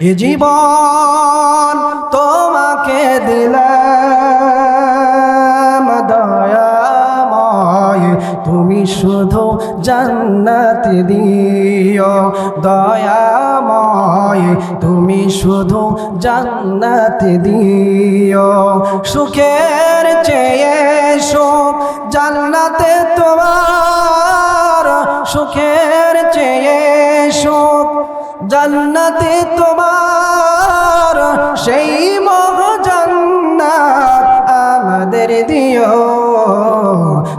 এ জীবন তোমাকে দিলাম দয়াময়। তুমি শুধু জান্নাত দিও দয়াময়। তুমি শুধু জান্নাত দিও। সুখের চেয়ে সুখ জান্নাতে তোমার। সুখের চেয়ে জান্নাতে তোমার সেই মহ জান্নাত আমাদের দিও।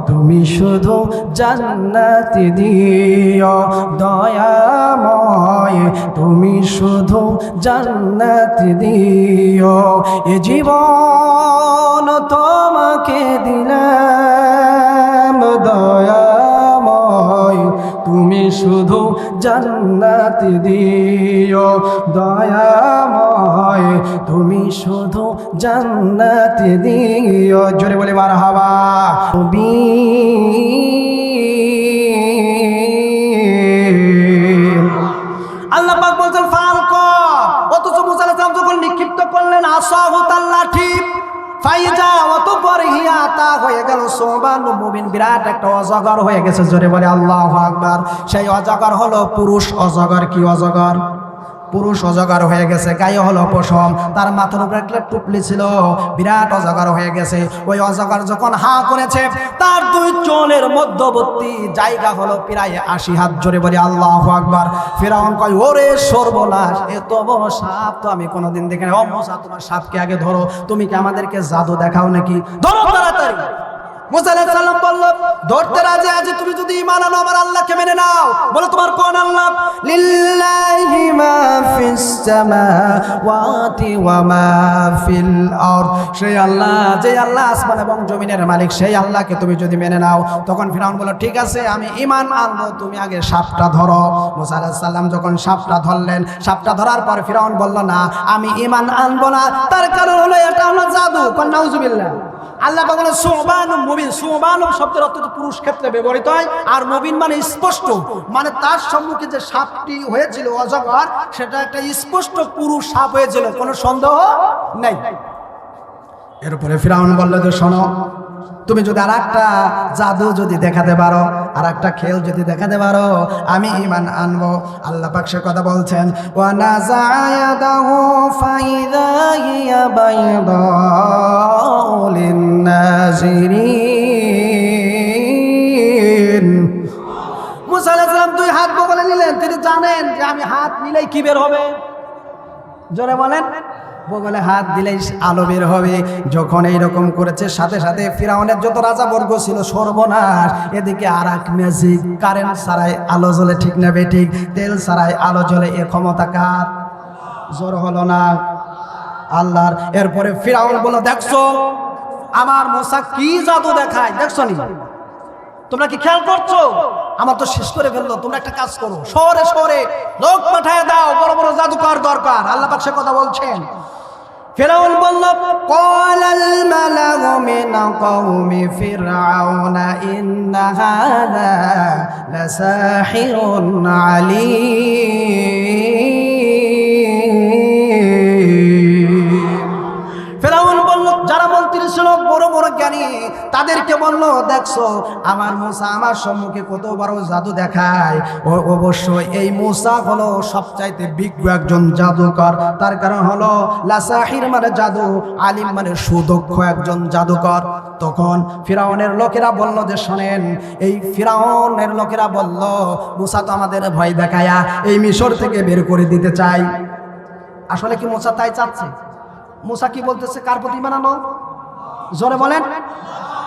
তুমি শুধু জান্নাত দিও, দয়াময়। তুমি শুধু জান্নাত দিও। এ জীবন তোমাকে দিলাম। শুধু জান্নাত দিও। দয়াময়, তুমি শুধু জান্নাত দিও। জোরে বলে মার হাওয়া আল্লাহ পাক বলছেন ফাল কর অথচ মুসা আলাইহিস সালাম যখন নিক্ষিপ্ত করলেন, আসাহু তার লাঠি তা হয়ে গেল বিরাট একটা অজগর হয়ে গেছে, জোরে বলে আল্লাহ আকবার। সেই অজগর হলো পুরুষ অজগর, কি অজগর? পুরুষ অজগর হয়ে গেছে, গায়ে হলো পশম, তার মাথার উপরে একটা টুপলি ছিল, বিরাট অজগর হয়ে গেছে। ওই অজগর যখন হা করেছে, তার দুই চোলের মধ্যবর্তী জায়গা হলো প্রায় আশি হাত, জোরে বলে আল্লাহ আকবার। ফেরাউন কয়, ওরে সর্বনাশ এত বড় সাপ, তো আমি কোনোদিন দেখি না অমসা তোমার সাপকে আগে ধরো, তুমি কি আমাদেরকে জাদু দেখাও নাকি? ধরো তাড়াতাড়ি। বলল, ধরতে তুমি যদি ঈমান আনো, আমার আল্লাহকে মেনে নাও। বলো, তোমার কোন আল্লাহ? লিল্লাহি মা ফিস সামাওয়াতি ওয়া মা ফিল আরদ। সেই আল্লাহ যে আল্লাহ আসমান এবং জমিনের মালিক, সেই আল্লাহকে তুমি যদি মেনে নাও, তখন ফিরাউন বলল, ঠিক আছে, আমি ইমান আনব, তুমি আগে সাপটা ধরো। মুসা আলাইহিস সালাম যখন সাপটা ধরলেন, সাপটা ধরার পর ফিরাউন বলল, না, আমি ইমান আনব না। তার কারণ হলো, এটা হলো জাদু নাউজুবিল্লাহ আল্লাহ বলে সোবান মুবিন সুমালম শব্দের অর্থ পুরুষ ক্ষেত্রে ব্যবহৃত হয়, আর নবীন মানে স্পষ্ট। মানে তার সম্মুখে যে সাপটি হয়েছিল অজগর, সেটা একটা স্পষ্ট পুরুষ সাপ হয়েছিল, কোনো সন্দেহ নেই। এরপরে ফিরাউন বলল যে, শোনো তুমি যদি আর একটা জাদু যদি দেখাতে পারো আর একটা খেল যদি দেখাতে পারো, আমি ইমান আনব। আল্লাহ পাক সে কথা বলছেন, ওয়া নাযায়াদাহু ফাইদা বাইদাউ লিন্নাজিরিন। মুসা আলাইহিস সালাম দুই হাত বগলে নিলেন। তিনি জানেন যে আমি হাত নিলেই কি বের হবে। জোরে বলেন। বগলে হাত দিলেই আলো বের হবে। যখন এইরকম করেছে, সাথে সাথে ফিরাউনের যত রাজা বর্গ ছিল, সর্বনাশ। এদিকে আর এক ম্যাজিক, কারেন্ট ছাড়াই আলো জ্বলে, ঠিক না ঠিক? তেল ছাড়াই আলো জ্বলে, এ ক্ষমতা কার? জোর হলো না। আল্লাহর। এরপরে ফিরাউন বলো দেখছ? আমার মশা কি জাদু দেখায়? দেখছ নি? তোমরা কি খেয়াল করছ? আমার তো শেষ করে ফেলল, তোমরা একটা কাজ করো। শহরে শহরে লোক পাঠায় দাও, বড় বড় জাদুকর দরকার। আল্লাহ সে কথা বলছেন। ফেরাউন বলল কলাল মালাগু মিন কওমি ফিরআউনা ইন্না হাযা লাসাহিরুন আলীম তাদেরকে বলল, দেখছ, আমার মুসা আমার সম্মুখে কত বড় জাদু দেখায়। ও অবশ্যই এই মুসা হলো সবচাইতে বিজ্ঞ একজন জাদুকর। তার কারণ হলো লাসাহির মানে জাদু, আলিম মানে সুদক্ষ একজন জাদুকর। তখন ফিরাউনের লোকেরা বলল যে, শোনেন, এই ফিরাউনের লোকেরা বলল, মুসা তো আমাদের ভয় দেখায়া এই মিশর থেকে বের করে দিতে চাই। আসলে কি মুসা তাই চাচ্ছে? মুসা কি বলতেছে, কার প্রতি মানানো জোরে বলেন।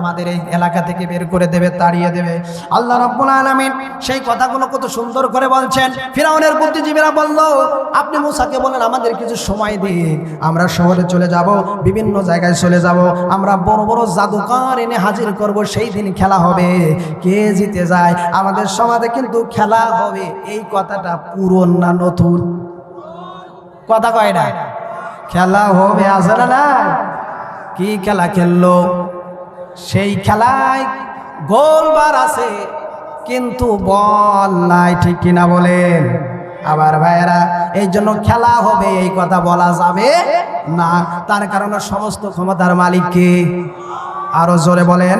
আমাদের এই এলাকা থেকে বের করে দেবে, তাড়িয়ে দেবে। আল্লাহ রব্বুল আলামিন সেই কথাগুলো কত সুন্দর করে বলছেন। ফিরাউনের বুদ্ধিজীবীরা বলল, আপনি মুসাকে বলেন, আমাদের কিছু সময় দিন। আমরা শহরে চলে যাব, বিভিন্ন জায়গায় চলে যাব। আমরা বড় বড় জাদুকর এনে হাজির করব, সেই দিন খেলা হবে। কে জিতে যায়? আমাদের সমাজে কিন্তু খেলা হবে। এই কথাটা পুরন না নতুন? কথা কয় না। খেলা হবে আসে না? কি খেলা খেললো? সেই খেলায় গোলবার আছে, কিন্তু বল নাই, ঠিক কিনা বলেন? আবার ভাইয়েরা এই জন্য খেলা হবে, এই কথা বলা যাবে না। তার কারণে সমস্ত ক্ষমতার মালিককে আরও জোরে বলেন।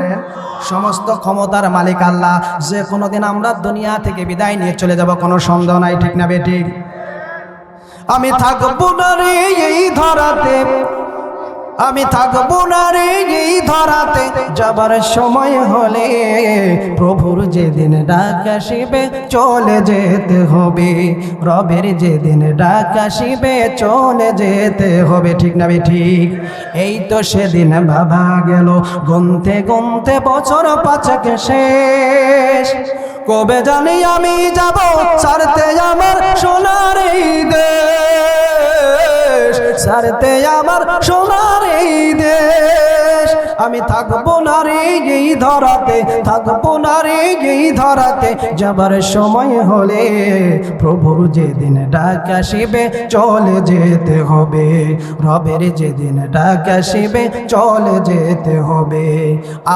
সমস্ত ক্ষমতার মালিক আল্লাহ। যে কোনোদিন আমরা দুনিয়া থেকে বিদায় নিয়ে চলে যাব, কোনো সন্দেহ নাই, ঠিক না বেঠিক? আমি থাকব না রে এই ধরাতে। আমি থাকব না রে এই ধরাতে। যাবার সময় হলে প্রভুর যেদিন ডাক আসিবে, চলে যেতে হবে। রবের যেদিন ডাক আসিবে, চলে যেতে হবে। ঠিক না ঠিক এই তো সেদিন বাবা গেল। গুনতে গুনতে বছর পাঁচক শেষ। কবে জানি আমি যাব ছাড়তে আমার সোনার দেশ। ছাড়তে আমার সোনার এই আমি থাকব না রে এই ধরাতে, থাকব না রে এই ধরাতে। যাবার সময় হলে প্রভুর যেদিন ডাক আসিবে, চলে যেতে হবে। রবের যেদিন ডাক আসিবে, চলে যেতে হবে।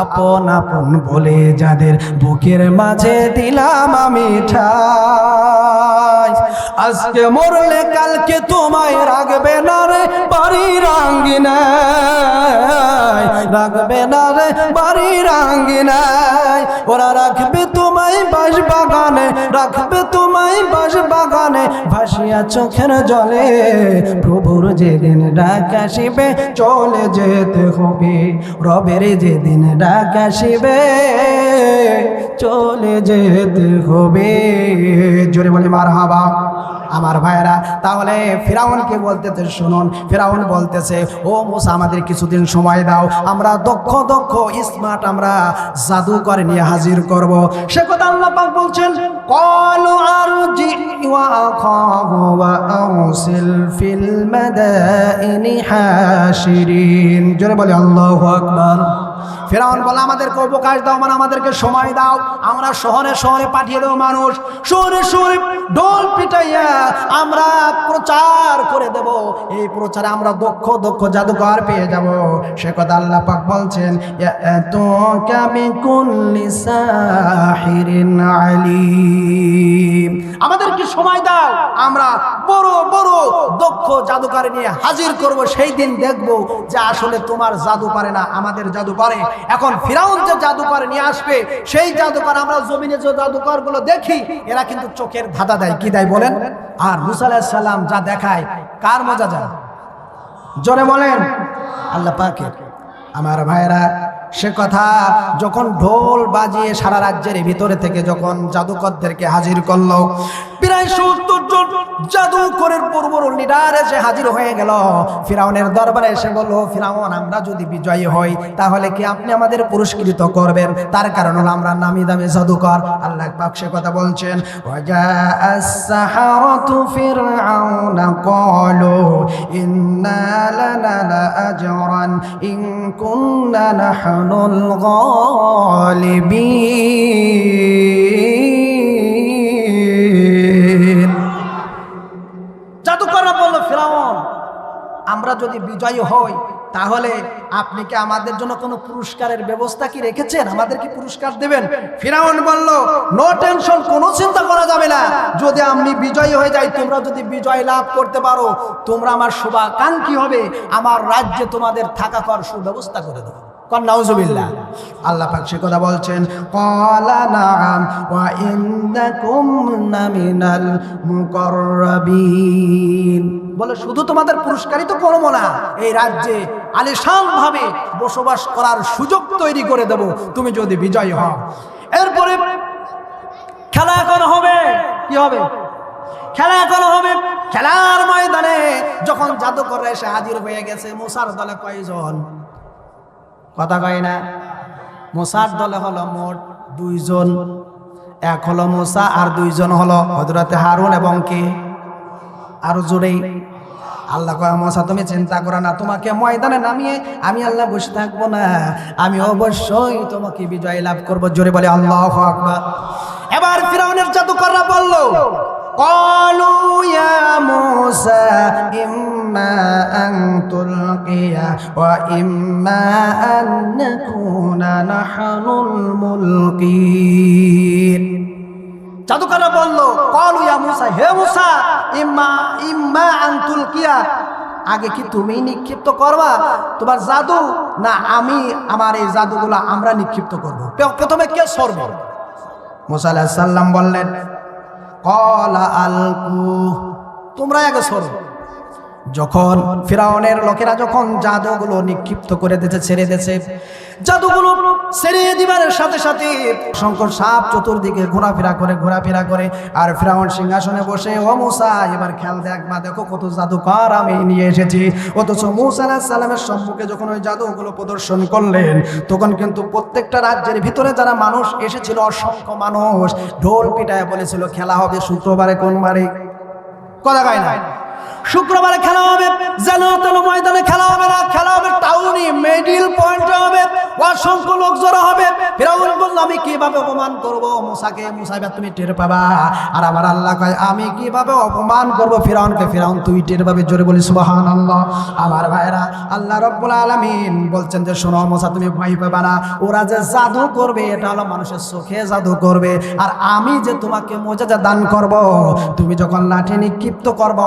আপন আপন বলে যাদের বুকের মাঝে দিলাম আমি ঠাই। আজকে মরলে কালকে তোমায় রাখবে না রে বাড়ি রাঙ্গিনায় রাখবে না রে বাড়ি রাঙ্গিনায় ওরা রাখবে তোমায় বাস বাগানে রাখবে তোমায় বাস বাগানে ভাসিয়া চোখের জলে প্রভুর যেদিন ডাক আসিবে, চলে যেতে হবে। রবের যেদিন ডাক আসিবে, চলে যেতে হবে। জোরে বলে মার হাবা আমার ভাইরা তাহলে ফেরাউনকে বলতেছে, শুনুন, ফেরাউন বলতেছে, ও মোসা, আমাদের কিছুদিন সময় দাও। আমরা দক্ষ দক্ষ স্মার্ট আমরা জাদু করে নিয়ে হাজির করব। সে কথা আল্লাহ পাক বলছেন, কলু ওয়া আরসিল ফিল মাদাইনি হাসিরিন জোরে বলে, আল্লাহু আকবার। ফেরাউন বলে, আমাদেরকে অবকাশ দাও মানে আমাদেরকে সময় দাও। আমরা শহরে শহরে পাঠিয়ে দেবো মানুষ। শহরে শহরে ডোল পিটাইয়া আমরা প্রচার করে দেব। এই প্রচারে আমরা দক্ষ দক্ষ জাদুকর পেয়ে যাব। সে কথা আল্লাহ পাক বলছেন আমাদেরকে সময় দাও, আমরা বড় বড় দক্ষ জাদুকারে নিয়ে হাজির করব। সেই দিন দেখব যে আসলে তোমার জাদু পারে না, আমাদের জাদু পারে এখন ফিরাউন যে জাদুকর নিয়ে আসবে, সেই জাদুকর আমরা জমিনে যে জাদুকরগুলো দেখি, এরা কিন্তু চোখের ধাঁধা দেয়। কি দেয় বলেন? আর মুসা সাল্লাম যা দেখায়, কার মজা যায় জোরে বলেন। আল্লাহ পাকে আমার ভাইরা সে কথা যখন ঢোল বাজিয়ে সারা রাজ্যের ভিতরে থেকে যখন জাদুকরদেরকে হাজির করল, প্রায় সত্তর জন জাদুকরের পূর্ব লিডার এসে হাজির হয়ে গেল। ফিরাউনের দরবারে এসে বলল, ফিরাউন, আমরা যদি বিজয়ী হই, তাহলে কি আপনি আমাদের পুরস্কৃত করবেন? তার কারণ হলো আমরা নামি দামি জাদুকর। আল্লাহ পাক সে কথা বলছেন ইন্না লানা লাআজরান ইন কুন্না নাহনুল গালিবিন। জাদুকররা বলল, ফিরাউন, আমরা যদি বিজয়ী হই, তাহলে আপনি কি আমাদের জন্য কোনো পুরস্কারের ব্যবস্থা কি রেখেছেন? আমাদের কি পুরস্কার দেবেন? ফিরাউন বলল, নো টেনশন, কোনো চিন্তা করা যাবে না। যদি আমি বিজয়ী হয়ে যাই, তোমরা যদি বিজয় লাভ করতে পারো, তোমরা আমার শুভাকাঙ্ক্ষী হবে। আমার রাজ্যে তোমাদের থাকা কর সুব্যবস্থা করে দেবো। পুরস্কারই তো করব বসবাস করার সুযোগ তৈরি করে দেব, তুমি যদি বিজয় হও। এরপরে খেলা এখন হবে, কি হবে? খেলা এখন হবে খেলার ময়দানে, যখন জাদুকররা এসে হাজির হয়ে গেছে, মুসার দলে কয়জন? কথা কয় না? মোসার দলে হলো মোট দুইজন। এক হলো মোসা আর দুইজন হলো হজরতে হারুন এবং কে? আরও জোরেই। আল্লাহ কয় মশা তুমি চিন্তা করো না, তোমাকে ময়দানে নামিয়ে আমি আল্লাহ বসে থাকব না। আমি অবশ্যই তোমাকে বিজয় লাভ করব। জোরে বলে আল্লাহ এবার ফিরাউনের জাদুকররা বলল, কলু موسى إما أن تلقي وإما أن نكون نحن الملقين জাদুকররা বলল কলু ইয়া মুসা হে মুসা ইম্মা ইম্মা আনতুল কিয়া আগে কি তুমি নিক্ষিপ্ত করবা তোমার জাদু না আমি আমার এই জাদুগুলো আমরা নিক্ষিপ্ত করব প্রথমে কে সরবে মুসা আলাইহিস সালাম বললেন কলা আলকু তোমরা আগে সরো যখন ফিরাউনের লোকেরা যখন জাদুগুলো নিক্ষিপ্ত করে দিতে ছেড়ে দিয়েছে, জাদুগুলো ছেড়ে দিবার সাথে সাথে শঙ্কর সাপ চতুর্দিকে ঘোরাফেরা করে ঘোরাফেরা করে, আর ফিরাউন সিংহাসনে বসে, ও মুসা, এবার খেয়াল দেখবা দেখো কত জাদুকর আমি নিয়ে এসেছি। অথচ মুসা সালামের সম্মুখে যখন ওই জাদুগুলো প্রদর্শন করলেন, তখন কিন্তু প্রত্যেকটা রাজ্যের ভিতরে যারা মানুষ এসেছিল, অসংখ্য মানুষ ঢোল পিটায় বলেছিল, খেলা হবে শুক্রবারে কোন বারে? কথা কয় না। শুক্রবারে খেলা হবে তেন ময়দানে খেলা হবে না, খেলা হবে টাউনি মিডিল পয়েন্টে হবে, অসংখ্য লোক জড়ো হবে। ফেরাউন বলল, আমি কীভাবে অপমান করব? মুসাকে মুসা এবার তুমি টের পাবা? আর আমার আল্লাহ কয়, আমি কীভাবে অপমান করব ফেরাউনকে? ফেরাউন, তুই টের পাবে? জোরে বলি সুবাহান আল্লাহ আমার ভাইরা আল্লাহ রব্বুল আলামিন বলছেন যে, শোনো মুসা, তুমি ভয় পাবা না। ওরা যে জাদু করবে, এটা হলো মানুষের চোখে জাদু করবে। আর আমি যে তোমাকে মজাজা দান করব, তুমি যখন লাঠি নিক্ষিপ্ত করবা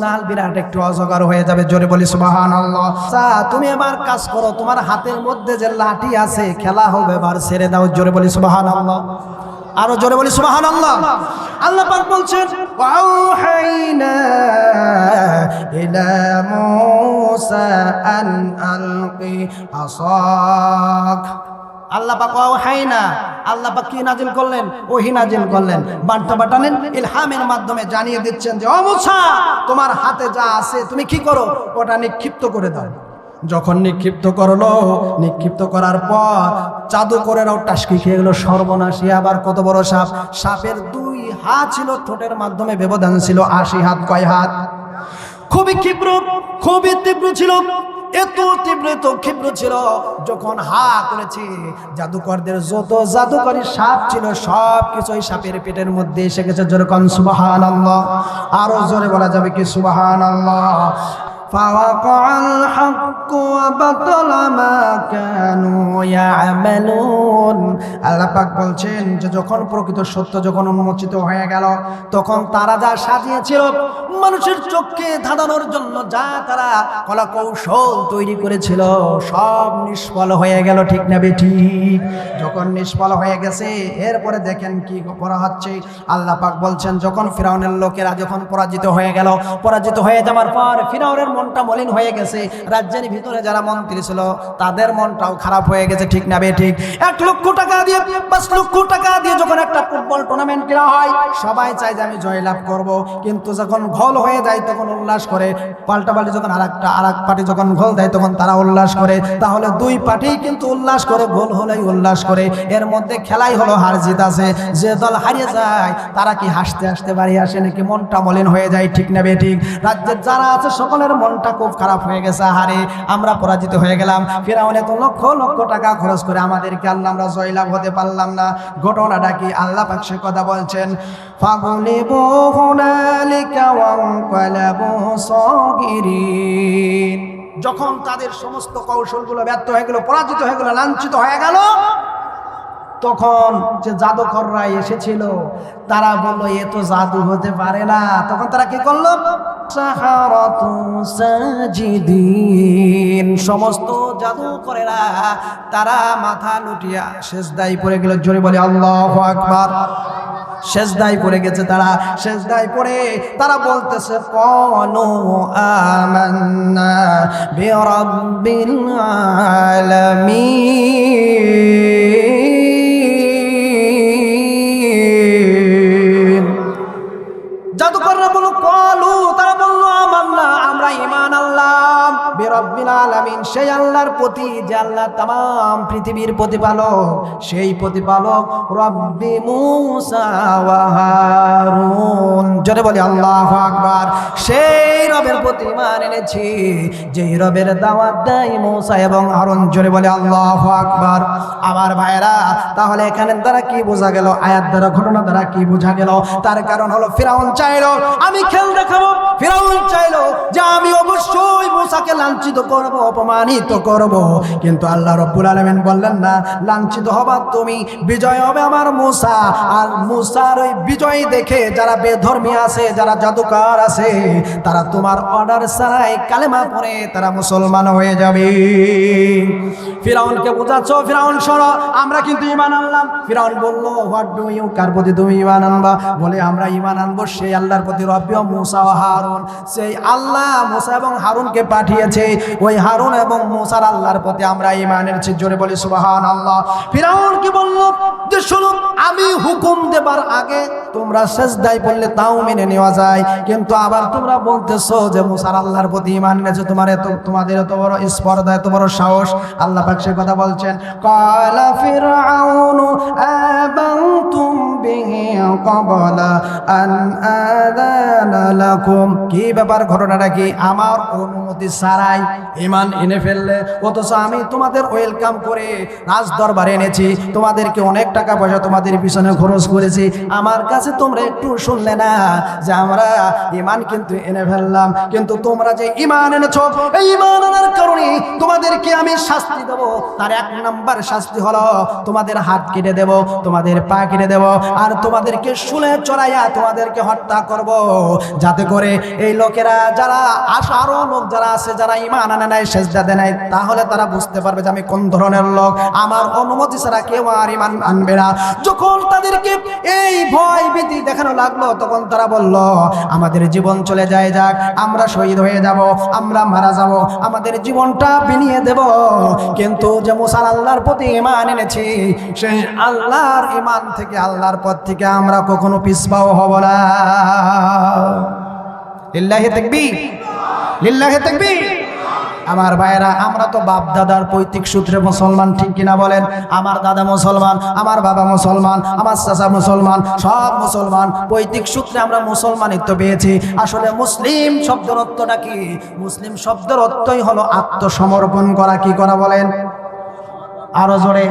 অরিজিনাল বিরাট একটু অজগর হয়ে যাবে, জোরে বলি সুবাহান আল্লাহ তুমি এবার কাজ করো, তোমার হাতের মধ্যে যে লাঠি আছে, খেলা হবে, এবার ছেড়ে দাও, জোরে বলি সুবাহান আল্লাহ আরও জোরে বলি সুবাহান আল্লাহ আল্লাহ পাক বলছেন ওয়াউহাইনা ইলা মূসা আন আলকি আসাক। নাজিল করলেন? ইলহামের মাধ্যমে জানিয়ে দিচ্ছেন যে তোমার হাতে যা আছে, তুমি করো? ওটা নিক্ষিপ্ত করে দাও। যখন নিক্ষিপ্ত করল, নিক্ষিপ্ত করার পর জাদু করে রাও টাসকি খেয়ে গেলো সর্বনাশী। আবার কত বড় সাপ? সাপের দুই হাত ছিল, ঠোঁটের মাধ্যমে ব্যবধান ছিল, আশি হাত, কয় হাত? খুবই ক্ষিপ্র, খুবই তীব্র ছিল। এত তীব্র এত ক্ষিপ্র ছিল, যখন হা করেছি জাদুকরদের যত জাদুকরী সাপ ছিল সব কিছু ওই সাপের পেটের মধ্যে এসে গেছে। যেরকম সুবাহান আল্লাহ আরও জোরে বলা যাবে কি আল্লাহ فوقع الحق وبطل ما كانوا يعملون আল্লাহ পাক বলছেন যে যখন প্রকৃত সত্য যখন উন্মোচিত হয়ে গেল তখন তারা যা সাজিয়েছিল মানুষের চোখকে ধাঁধানোর জন্য যা তারা কলা কৌশল তৈরি করেছিল সব নিষ্ফল হয়ে গেল ঠিক না বেঠি যখন নিষ্ফল হয়ে গেছে এরপরে দেখেন কি করা হচ্ছে আল্লাহ পাক বলছেন যখন ফিরাউনের লোকেরা যখন পরাজিত হয়ে গেল পরাজিত হয়ে যাওয়ার পর ফিরাউনের মনটা মলিন হয়ে গেছে। রাজ্যের ভিতরে যারা মন্ত্রী ছিল, তাদের মনটাও খারাপ হয়ে গেছে, ঠিক না বে, ঠিক? এক লক্ষ টাকা দিয়ে, পাঁচ লক্ষ টাকা দিয়ে যখন একটা ফুটবল টুর্নামেন্ট খেলা হয়, সবাই চায় যে আমি জয়লাভ করব। কিন্তু যখন ঘোল হয়ে যায়, তখন উল্লাস করে। পাল্টা পাল্টি যখন আর একটা আর এক পার্টি যখন ঘোল দেয়, তখন তারা উল্লাস করে। তাহলে দুই পার্টি কিন্তু উল্লাস করে গোল হলেই উল্লাস করে। এর মধ্যে খেলাই হলো হার জিত আছে। যে দল হারিয়ে যায়, তারা কি হাসতে হাসতে বাড়ি আসে নাকি? মনটা মলিন হয়ে যায়, ঠিক না বে, ঠিক? রাজ্যের যারা আছে, সকলের মনটা খুব খারাপ হয়ে গেছে হারে আমরা পরাজিত হয়ে গেলাম। ফেরাউন এত লক্ষ লক্ষ টাকা খরচ করে আমাদেরকে আল্লাহ, আমরা জয়লাভ হতে পারলাম না। ঘটনাটা কি আল্লাহ পাক সে কথা বলছেন? সাগিরিন। যখন তাদের সমস্ত কৌশলগুলো ব্যর্থ হয়ে গেল, পরাজিত হয়ে গেল, লাঞ্ছিত হয়ে গেল তখন যে জাদুকররা এসেছিল, তারা বলল, এ তো জাদু হতে পারে না। তখন তারা কি করল? সাহারাতু সাজিদিন। সমস্ত জাদুকরেরা, তারা মাথা লুটিয়া শেষদাই পড়ে গেল। জোরে বলে, আল্লাহু আকবার। শেষদাই পড়ে গেছে তারা। শেষদাই পড়ে তারা বলতেছে কনু আমান্না সেই আল্লাহর প্রতি, যে আল্লাহ তাম পৃথিবীর প্রতিপালক, সেই প্রতিপালক রব্বি মুসা ওয়া জোরে বলি, আল্লাহ আকবার। সেই রবের প্রতি ইমান এনেছি, যেই রবের দাওয়াত দেয় মুসা এবং হারুন। জোরে বলে, আল্লাহ আকবার। আমার ভাইরা তাহলে এখানে দ্বারা কি বোঝা গেল? আয়াত দ্বারা, ঘটনা দ্বারা কি বোঝা গেল? তার কারণ হলো, ফিরাউন চাইলো, আমি খেল মুসাকে লাঞ্ছিত করব, অপমানিত করব। কিন্তু আল্লাহ রব্বুল আলমিন বললেন, না, লাঞ্ছিত হবা তুমি, বিজয় হবে আমার মুসা। আর মুসার ওই বিজয় দেখে যারা বেধর্মী আছে, যারা জাদুকার আছে, তারা তোমার অর্ডার ছাড়াই কালেমা পড়ে তারা মুসলমান হয়ে যাবে। ফিরাউনকে বোঝাচ্ছ? ফিরাউন, সর, আমরা কিন্তু ইমান আনলাম। ফিরাউন বলল হোয়াট ডু ইউ কার প্রতি তুমি ইমান আনবা? বলে, আমরা ইমান আনব সেই আল্লাহর প্রতি রব্বি ও মুসা ও হারুন। সেই আল্লাহ মুসা এবং হারুনকে পাঠিয়েছে ওই হারুন এবং মুসার আল্লাহর প্রতি আমরা ইমান এনেছি। জোরে বলি সুবাহান আল্লাহ ফিরাউন কি বলল? যে শুনুন আমি হুকুম দেবার আগে তোমরা সেজদায় পড়লে তাও মেনে নেওয়া যায়। কিন্তু আবার তোমরা বলতেছো যে মুসার আল্লাহর প্রতি ইমান এনেছো। তোমার এত, তোমাদের এত বড় স্পর্ধা, এত বড় সাহস। আল্লাহ পাক সে কথা বলছেন, কালা ফিরআউনু আবান্তুম বিহি ক্বাবলা আন আযানা লাকুম কি ব্যাপার ঘটনাটা কি? আমার অনুমতি ছাড়াই ইমান এনে ফেললে? অথচ আমি তোমাদের ওয়েলকাম করে রাজ দরবারে এনেছি। তোমাদেরকে অনেক টাকা পয়সা তোমাদের পিছনে খরচ করেছি। আমার কাছে তোমরা একটু শুনলে না যে আমরা ইমান কিন্তু এনে ফেললাম। কিন্তু তোমরা যে ইমান এনেছো, এই ইমান আনার কারণে তোমাদেরকে আমি শাস্তি দেব। তার এক নাম্বার শাস্তি হলো তোমাদের হাত কেটে দেব, তোমাদের পা কেটে দেব। আর তোমাদেরকে শুলে চড়াইয়া তোমাদেরকে হত্যা করব। যাতে করে এই লোকেরা যারা আশা আরও লোক, যারা আছে, যারা ইমান আনে নাই, সেজদা দেয় নাই, তাহলে তারা বুঝতে পারবে যে আমি কোন ধরনের লোক। আমার অনুমতি ছাড়া কেউ আর ইমান আনবে না। যখন তাদেরকে এই ভয় ভীতি দেখানো লাগল, তখন তারা বলল, আমাদের জীবন চলে যায় যাক, আমরা শহীদ হয়ে যাব, আমরা মারা যাব, আমাদের জীবনটা বিনিয়ে দেব। কিন্তু যে মুসার আল্লাহর প্রতি ইমান এনেছি, সেই আল্লাহর ইমান থেকে আল্লাহর পথ থেকে আমরা কখনো পিছপাও হব না। লিল্লাহি তাকবীর। লিল্লাহি তাকবীর। আমার ভাইয়েরা, আমরা তো বাপ দাদার পৈতৃক সূত্রে মুসলমান, ঠিক কিনা বলেন? আমার দাদা মুসলমান, আমার বাবা মুসলমান, আমার চাচা মুসলমান, সব মুসলমান। পৈতৃক সূত্রে আমরা মুসলমানিত্ব পেয়েছি। আসলে মুসলিম শব্দের অর্থটা কি? মুসলিম শব্দের অর্থই হলো আত্মসমর্পণ করা। কি করা বলেন? আরও জোরে।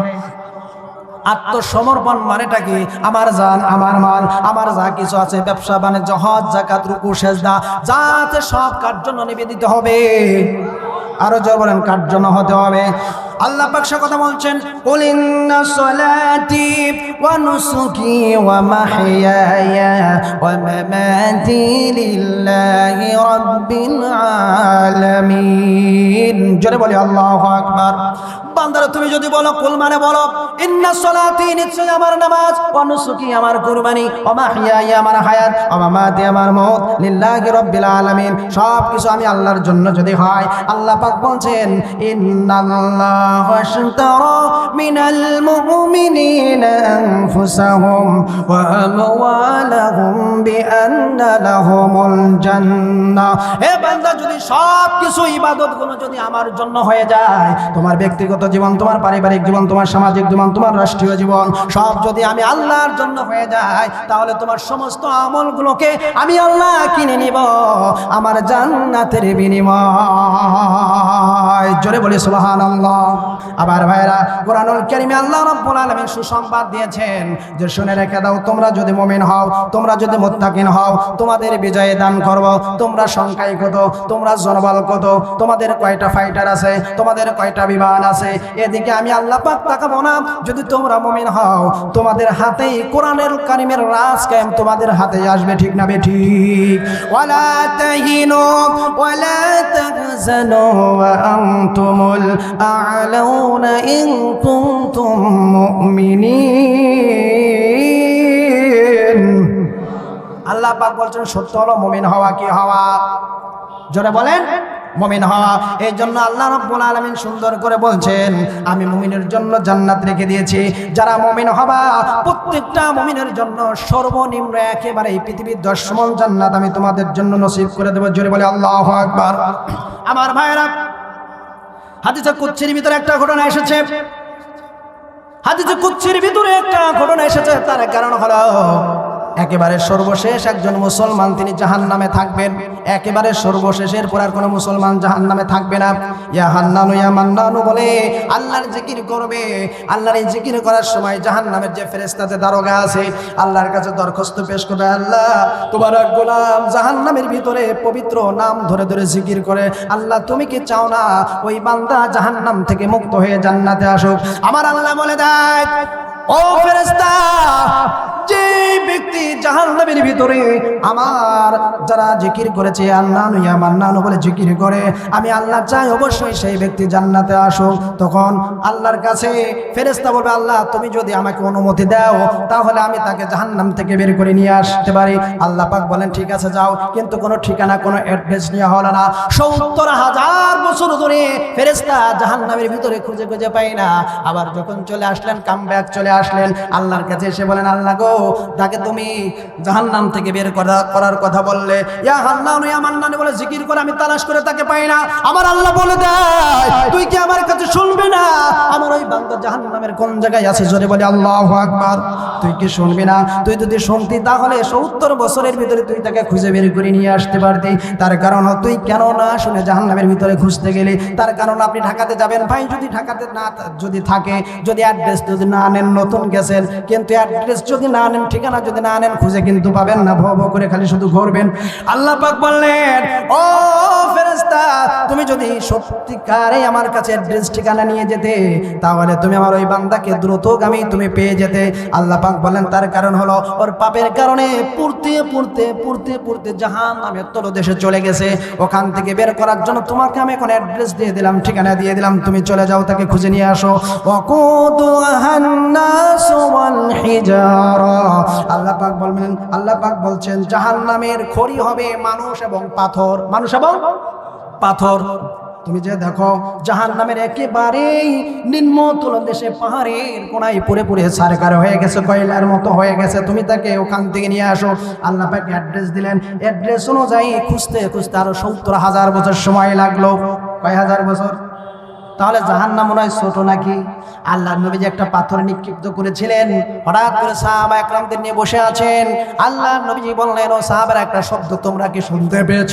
আত্মসমর্পণ মানেটা কি? আমার জান, আমার মাল, আমার যা কিছু আছে, ব্যবসা, বাণিজ্য, হজ জাকাত রুকু, সেজদা, যা আছে সব কার জন্য নিবেদিত হবে? আরও জোর বলেন, কার জন্য হতে হবে? আল্লাহ পাক সে কথা বলছেন, কুল ইন্না সলাতি ওয়া নুসুকি ওয়া মাহইয়ায়া ওয়া মামাতি লিল্লাহি রাব্বিল আলামিন। জোরে বলি, আল্লাহু আকবার। বান্দারা, তুমি যদি বলো, কুল মানে বলো, ইন্না সলাতি নিশ্চয় আমার নামাজ অনুসুকি আমার কুরবানি অমাহিয়াই আমার হায়াত অমামাতি আমার মত লিল্লাহি রব্বিল আলামিন। সব কিছু আমি আল্লাহর জন্য যদি হয়, আল্লাহ পাক বলেন ইন্নাল্লাহু আশতারা মিনাল মুমিনিনা আনফুসাহুম, ওয়া আমওয়ালাহুম বিআন্না লাহুমুল জান্নাহ হে বান্দা, যদি সব কিছু ইবাদতগুলো যদি আমার জন্য হয়ে যায়, তোমার ব্যক্তিগত জীবন তোমার পারিবারিক জীবন, তোমার সামাজিক জীবন, তোমার রাষ্ট্রীয় জীবন, সব যদি আমি আল্লাহর জন্য হয়ে যায় তাহলে তোমার সমস্ত আমলগুলোকে আমি আল্লাহ কিনে নিব, আমার জান্নাতের বিনিময়। জোরে বলি সুবহান আবার ভাইরা কোরআনুল কারিমে আল্লাহ রাব্বুল আলামিন সুসংবাদ দিয়েছেন যে, শুনে রেখে দাও, তোমরা যদি মুমিন হও, তোমরা যদি মুত্তাকিন হও, তোমাদের বিজয়ে দান করব, তোমরা সংখ্যায় কত, তোমরা জনবল কত, তোমাদের কয়টা ফাইটার আছে, তোমাদের কয়টা বিমান আছে এদিকে আমি আল্লাহ পাক তাকাবো না। যদি তোমরা মুমিন হও, তোমাদের হাতেই কোরআনের কারিমের রাজ কায়েম তোমাদের হাতে আসবে, ঠিক না বে ঠিক ওয়ালা তাহিনু ওয়ালা তাহজানু ওয়া আনতুমুল আ'লাউনা ইন কুনতুম মুমিনিন। আল্লাহ পাক বলছেন, সত্য হলো মুমিন হওয়া কি হওয়া? জোরে বলেন। মমিন হওয়া। এই জন্য আল্লাহ রব্বুল আলমিন সুন্দর করে বলছেন, আমি মমিনের জন্য জান্নাত রেখে দিয়েছি। যারা মমিন হবা, প্রত্যেকটা মুমিনের জন্য সর্বনিম্ন একেবারে এই পৃথিবীর দশমন জান্নাত আমি তোমাদের জন্য নসিব করে দেবো। জোরে বলে আল্লাহ আকবার। আমার ভাইরা হাদিসে কুচ্ছির ভিতরে একটা ঘটনা এসেছে। হাদিসে কুচ্ছির ভিতরে একটা ঘটনা এসেছে, তার কারণ হলো একেবারে সর্বশেষ একজন মুসলমান তিনি জাহান নামে থাকবেন। একেবারে সর্বশেষের পর আর কোনো মুসলমান জাহান নামে থাকবে না। ইয়া হান্নানু, ইয়া মান্নানু বলে আল্লাহর জিকির করবে। আল্লাহর এই জিকির করার সময় জাহান নামের যে ফেরেস্তাতে দারোগা আছে, আল্লাহর কাছে দরখাস্ত পেশ করবে, আল্লাহ তোমার গোলাম জাহান নামের ভিতরে পবিত্র নাম ধরে ধরে জিকির করে, আল্লাহ তুমি কি চাও না ওই বান্দা জাহান নাম থেকে মুক্ত হয়ে জান্নাতে আসুক? আমার আল্লাহ বলে দেয়, ও ফেরেস্তা যে ব্যক্তি জাহান্নামের ভিতরে আমার যারা জিকির করেছে, আল্লাহ মান্নানু বলে জিকির করে, আমি আল্লাহ চাই অবশ্যই সেই ব্যক্তি জান্নাতে আসুক। তখন আল্লাহর কাছে ফেরেস্তা বলবে, আল্লাহ, তুমি যদি আমাকে অনুমতি দাও, তাহলে আমি তাকে জাহান্নাম থেকে বের করে নিয়ে আসতে পারি। আল্লাহ পাক বলেন, ঠিক আছে, যাও। কিন্তু কোনো ঠিকানা, কোনো অ্যাড্রেস নেওয়া হলো না। সত্তর হাজার বছর ধরে ফেরেস্তা জাহান্নামের ভিতরে খুঁজে খুঁজে পাই না। আবার যখন চলে আসলেন কাম চলে আসলেন, আল্লাহর কাছে এসে বলেন, আল্লাহ গো তাকে তুমি জাহান্নাম থেকে বের করা, করার কথা বললে। ইয়া বলে জিকির করে, আমি তালাশ করে তাকে পাই না। আমার আল্লাহ বলে দেয়, তুই কি আমার কাছে শুনবি না? আমার ওই বান্দা জাহান্নামের কোন জায়গায় আছে? জোরে বলে, আল্লাহু আকবার। তুই কি শুনবি না? তুই যদি শুনতি, তাহলে সত্তর বছরের ভিতরে তুই তাকে খুঁজে বের করে নিয়ে আসতে পারতি। তার কারণ তুই কেন না শুনে জাহান্নামের ভিতরে খুঁজতে গেলি? তার কারণ আপনি ঢাকাতে যাবেন। ভাই, যদি ঢাকাতে না যদি থাকে, যদি অ্যাড্রেস যদি না নেন, নতুন গেছেন, কিন্তু অ্যাড্রেস যদি না নেন, ঠিকানা যদি না নেন, খুঁজে কিন্তু পাবেন না। ভব করে খালি শুধু ঘুরবেন। আল্লাহ পাক বললেন, ও ফেরেস্তা তুমি যদি সত্যিকারে আমার কাছে অ্যাড্রেস ঠিকানা নিয়ে যেতে, তাহলে তুমি আমার ওই বান্দাকে দ্রুতগামী তুমি পেয়ে যেতে। আল্লাহ পাক বলেন, তার কারণ হলো ওর পাপের কারণে পড়তে পড়তে পড়তে পড়তে জাহান নামের তলদেশে চলে গেছে। ওখান থেকে বের করার জন্য তোমাকে আমি এখন অ্যাড্রেস দিয়ে দিলাম, ঠিকানা দিয়ে দিলাম। তুমি চলে যাও, তাকে খুঁজে নিয়ে আসো। আল্লাহ পাক বলবেন আল্লাহ পাক বলছেন, জাহান্নামের খড়ি হবে মানুষ এবং পাথর। মানুষ এবং পাথর। তুমি যে দেখো জাহান নামের একেবারেই নিম্নতল দেশে পাহাড়ের কোনায় পুরে পুরে সারকার হয়ে গেছে, কয়লার মতো হয়ে গেছে। তুমি তাকে ওখান থেকে নিয়ে আসো। আল্লাহ পাকে অ্যাড্রেস দিলেন। অ্যাড্রেস অনুযায়ী খুঁজতে খুঁজতে আরও সত্তর হাজার বছর সময় লাগল। কয় হাজার বছর? তাহলে জাহান নাম হয় ছোট নাকি? আল্লাহ নবী যে একটা পাথর নিক্ষিপ্ত করেছিলেন। হঠাৎ করে সাহাবা একরামদের নিয়ে বসে আছেন। আল্লাহ নবীজি বললেন, ও সাহাবার, একটা শব্দ তোমরা কি শুনতে পেয়েছ?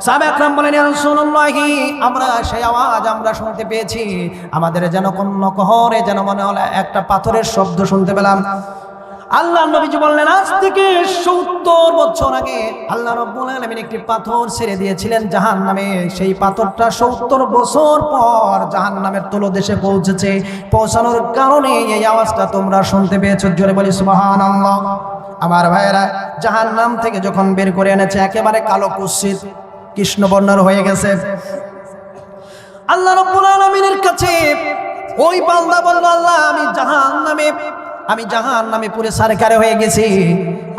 সাহাবা একরাম বলেন "ইয়া রাসূলুল্লাহি, আমরা সেই আওয়াজ আমরা শুনতে পেয়েছি। আমাদের যেন কোন কহরে যেন মনে হলো একটা পাথরের শব্দ শুনতে পেলাম। আল্লাহ নবীজি বললেন, আজ থেকে সত্তর বছর আগে আল্লাহ রব্বুল আলমিন একটি পাথর ছেড়ে দিয়েছিলেন জাহান নামে সেই পাথরটা সত্তর বছর পর জাহান নামের তলদেশে পৌঁছেছে। পৌঁছানোর কারণে এই আওয়াজটা তোমরা শুনতে পেয়েছ। জোরে বলি সুবাহান আমার ভাইয়েরা জাহান নাম থেকে যখন বের করে এনেছে, একেবারে কালো কুৎসিত, কৃষ্ণবর্ণর হয়ে গেছে। আল্লাহ রব্বুল আলমিনের কাছে ওই বান্দা বলল, আল্লাহ, আমি জাহান নামে আমি জাহান নামে পুরে সারকারে হয়ে গেছি।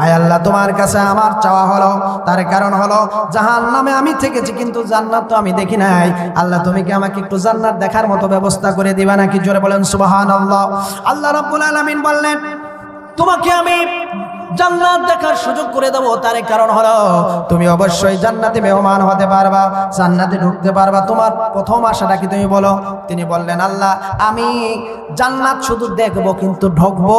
আয় আল্লাহ, তোমার কাছে আমার চাওয়া হলো, তার কারণ হলো জাহান নামে আমি থেকেছি, কিন্তু জান্নাত তো আমি দেখি নাই। আল্লাহ, তুমি কি আমাকে একটু জান্নাত দেখার মতো ব্যবস্থা করে দিবা নাকি? জোরে বলেন সুবাহান আল্লাহ আল্লাহ রাব্বুল আলামিন বললেন, তোমাকে আমি জান্নাত দেখার সুযোগ করে দেবো, তার কারণ হলো তুমি অবশ্যই জান্নাতে মেহমান হতে পারবা, জান্নাতে ঢুকতে পারবা। তোমার প্রথম আশাটা কি তুমি বলো? তিনি বললেন, আল্লাহ, আমি জান্নাত শুধু দেখব কিন্তু ঢুকবো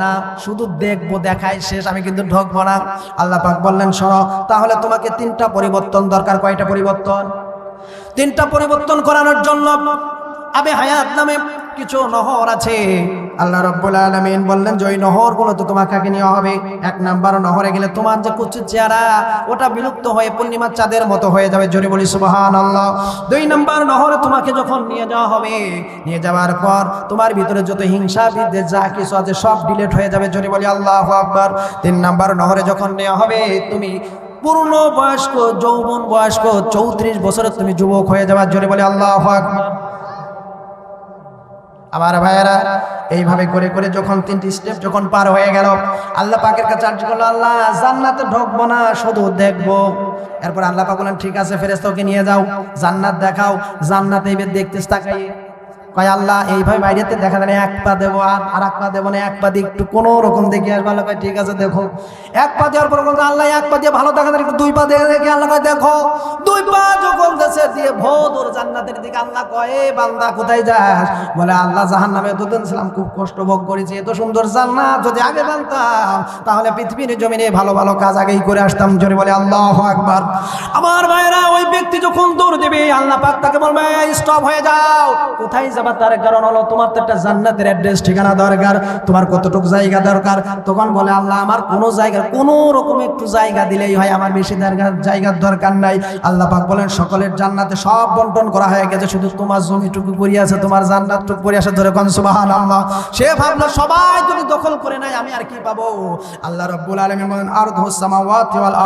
না, শুধু দেখব, দেখাই শেষ, আমি কিন্তু ঢুকবো না। আল্লাহ পাক বললেন, শোনো, তাহলে তোমাকে তিনটা পরিবর্তন দরকার। কয়টা পরিবর্তন? তিনটা পরিবর্তন করানোর জন্য আবে হায়াত নামে কিছু নহর আছে। আল্লাহ রব্বুল আলমিন বললেন, যে ওই নহরগুলো তো তোমাকে আগে নেওয়া হবে। এক নাম্বার নহরে গেলে তোমার যে কুচুর চেহারা, ওটা বিলুপ্ত হয়ে পূর্ণিমার চাঁদের মতো হয়ে যাবে। জোরে বলি সুবাহান আল্লাহ দুই নাম্বার নহরে তোমাকে যখন নিয়ে যাওয়া হবে, নিয়ে যাওয়ার পর তোমার ভিতরে যত হিংসা, বিদ্বেষ, যা কিছু আছে সব ডিলেট হয়ে যাবে। জোরে বলি, আল্লাহ আকবার। তিন নাম্বার নহরে যখন নেওয়া হবে, তুমি পূর্ণ বয়স্ক, যৌবন বয়স্ক, চৌত্রিশ বছরের তুমি যুবক হয়ে যাবার জোরে বলে, আল্লাহ আকবার। আমার ভাইয়েরা, এইভাবে করে করে যখন তিনটি স্টেপ যখন পার হয়ে গেল, আল্লাহ পাকের কাছে আর্জি করল আল্লাহ, জান্নাতে ঢুকবো না, শুধু দেখব। এরপর আল্লাহ পাক বলেন ঠিক আছে ফেরেস্তাকে নিয়ে যাও, জান্নাত দেখাও, জান্নাত এইবার দেখতে তাকাই কয়, আল্লাহ, এইভাবে বাইরেতে দেখা যায় এক পা দেবো আর আর এক পা দেবো না, এক পা দিয়ে একটু কোনো রকম দেখি আর ভালো কয় ঠিক আছে, দেখো। এক পা দেওয়ার পর বলছে, আল্লাহ, এক পা দিয়ে ভালো দেখা যায় একটু দুই পা দেখে দেখি, আল্লাহ কয়, দেখো, দুই পা যখন দেশে দিয়ে ভোদর জান্নাতের দিকে, আল্লাহ কয়, "এ বান্দা, কোথায় যাস? বলে, আল্লাহ জাহান নামে এতদিন ছিলাম খুব কষ্ট ভোগ করেছি, এত সুন্দর জান্নাত যদি আগে জানতাম, তাহলে পৃথিবীর জমিনে ভালো ভালো কাজ আগেই করে আসতাম। জোরে বলে, আল্লাহ আকবার। আমার ভাইরা ওই ব্যক্তি যখন দৌড় দেবে, আল্লাহ পাক তাকে বলবে স্টপ হয়ে যাও, কোথায় যাবার তার কারণ হলো তোমার তো একটা জান্নাতের অ্যাড্রেস ঠিকানা দরকার, তোমার কতটুকু জায়গা দরকার। তখন বলে, আল্লাহ, আমার কোনো জায়গা, কোনো রকম একটু জায়গা দিলেই হয়, আমার বেশি জায়গার দরকার নাই। আল্লাহ পাক বলেন, সকলের জান্নাতে সব বন্টন করা হয়ে গেছে, শুধু তোমার জমিটুকু আছে, তোমার জান্নাতটুকু পড়ে আছে। ধরে কোন সুবাহান আল্লাহ সে ভাবলো, সবাই যদি দখল করে নাই আমি আর কি পাবো? আল্লাহ রব্বুল আলামিন বলেন আর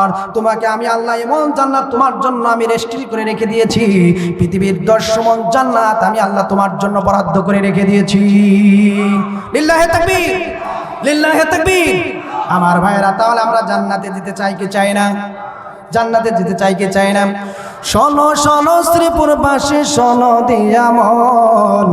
আর তোমাকে আমি আল্লাহ এমন জান্নাত তোমার জন্য আমি রেস্ট্রি করে রেখে দিয়েছি। পৃথিবীর দশমন জান্নাত আমি আল্লাহ তোমার জন্য বরাদ্দ করে রেখে দিয়েছি। আমার ভাইয়েরা, তাহলে আমরা জান্নাতে যেতে চাই কি চাই না? জান্নাতে যেতে চাই কি চাই না? শোনো শোনো, শ্রীপুর বাসী, শোনো, দিয়া মন।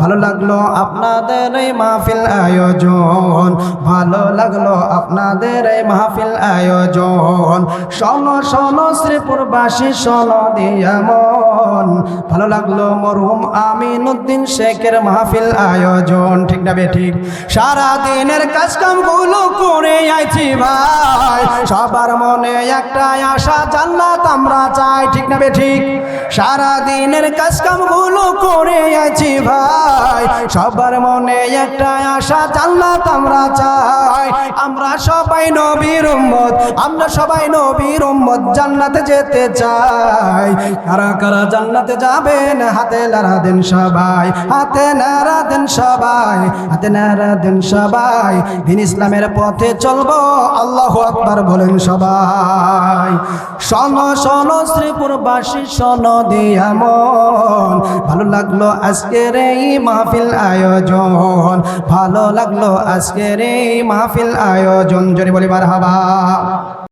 ভালো লাগল আপনাদের এই মাহফিল আয়োজন। ভালো লাগল আপনাদের এই মাহফিল আয়োজন। শোনো শোনো, শ্রীপুর বাসী, শোনো, দিয়া মন। ভালো লাগল মরহুম আমিনুদ্দিন শেখের মাহফিল আয়োজন। ঠিক না বে, ঠিক? সারা দিনের কাজ কামগুলো করে আইছি ভাই। সবার মনে একটাই আশা, জান্নাত আমরা চাই। ঠিক না বে ঠিক। সারা দিনের কাজ কামগুলো করে আইছি ভাই। সবার মনে একটাই আশা জান্নাত আমরা চাই। আমরা সবাই নবীর উম্মত, আমরা সবাই নবীর উম্মত জান্নাতে যেতে চাই। কারা কারা জান্নাতে যাবেন? হাতে নারা দেন সবাই, হাতে নারা দেন সবাই, হাতে নারা দেন সবাই। দিন ইসলামের পথে চলবো, আল্লাহ আকবার বলেন সবাই। শোন শোন শ্রীপুরবাসী শোন সন মন ভালো লাগল আজকের এই মাহফিল আয়োজন। ভালো লাগল আজকের এই মাহফিল আয়োজন। জনি বলি বার হাবা